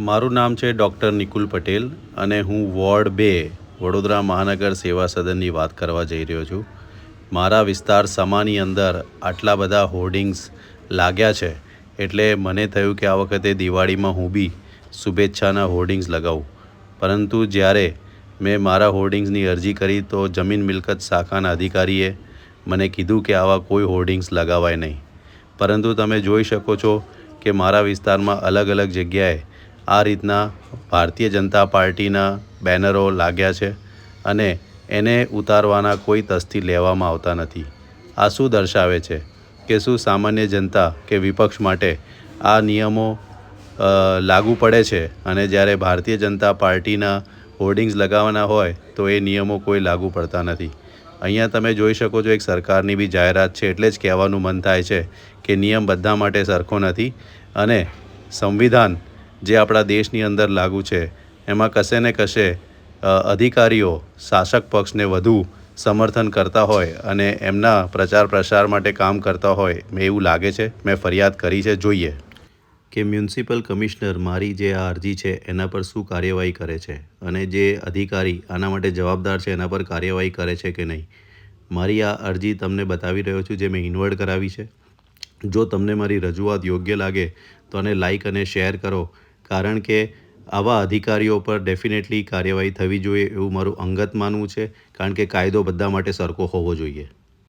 મારું નામ છે ડૉક્ટર નિકુલ પટેલ અને હું વોર્ડ બે, વડોદરા મહાનગર સેવા સદનની વાત કરવા જઈ રહ્યો છું. મારા વિસ્તાર સમાની અંદર આટલા બધા હોર્ડિંગ્સ લાગ્યા છે એટલે મને થયું કે આ વખતે દિવાળીમાં હું બી શુભેચ્છાના હોર્ડિંગ્સ લગાવું. પરંતુ જ્યારે મેં મારા હોર્ડિંગ્સની અરજી કરી તો જમીન મિલકત શાખાના અધિકારીએ મને કીધું કે આવા કોઈ હોર્ડિંગ્સ લગાવાય નહીં. પરંતુ તમે જોઈ શકો છો કે મારા વિસ્તારમાં અલગ અલગ જગ્યાએ આ રીતના ભારતીય જનતા પાર્ટીના બેનરો લાગ્યા છે અને એને ઉતારવાના કોઈ તસ્તી લેવામાં આવતા નથી. આ શું દર્શાવે છે કે શું સામાન્ય જનતા કે વિપક્ષ માટે આ નિયમો લાગુ પડે છે અને જ્યારે ભારતીય જનતા પાર્ટીના હોર્ડિંગ્સ લગાવવાના હોય તો એ નિયમો કોઈ લાગુ પડતા નથી. અહીંયા તમે જોઈ શકો છો એક સરકારની બી જાહેરાત છે એટલે જ કહેવાનું મન થાય છે કે નિયમ બધા માટે સરખો નથી અને સંવિધાન જે આપણા દેશની અંદર લાગુ છે, એમાં કશે ને કશે અધિકારીઓ શાસક પક્ષને વધુ સમર્થન કરતા હોય અને એમના પ્રચાર પ્રસાર માટે કામ કરતા હોય, મેં એવું લાગે છે, મેં ફરિયાદ કરી છે, જોઈએ. કે મ્યુનિસિપલ કમિશનર મારી જે આ અરજી છે, એના પર શું કાર્યવાહી કરે છે અને જે અધિકારી આના માટે જવાબદાર છે, એના પર કાર્યવાહી કરે છે કે નહીં? મારી આ અરજી તમને બતાવી રહ્યો છું જે મેં ઇન્વર્ટ કરાવી છે. જો તમને મારી રજૂઆત યોગ્ય લાગે, તો આને લાઈક અને શેર કરો. કારણ કે આવા અધિકારીઓ પર ડેફિનેટલી કાર્યવાહી થવી જોઈએ એવું મારું અંગત માનવું છે. કારણ કે કાયદો બધા માટે સરખો હોવો જોઈએ.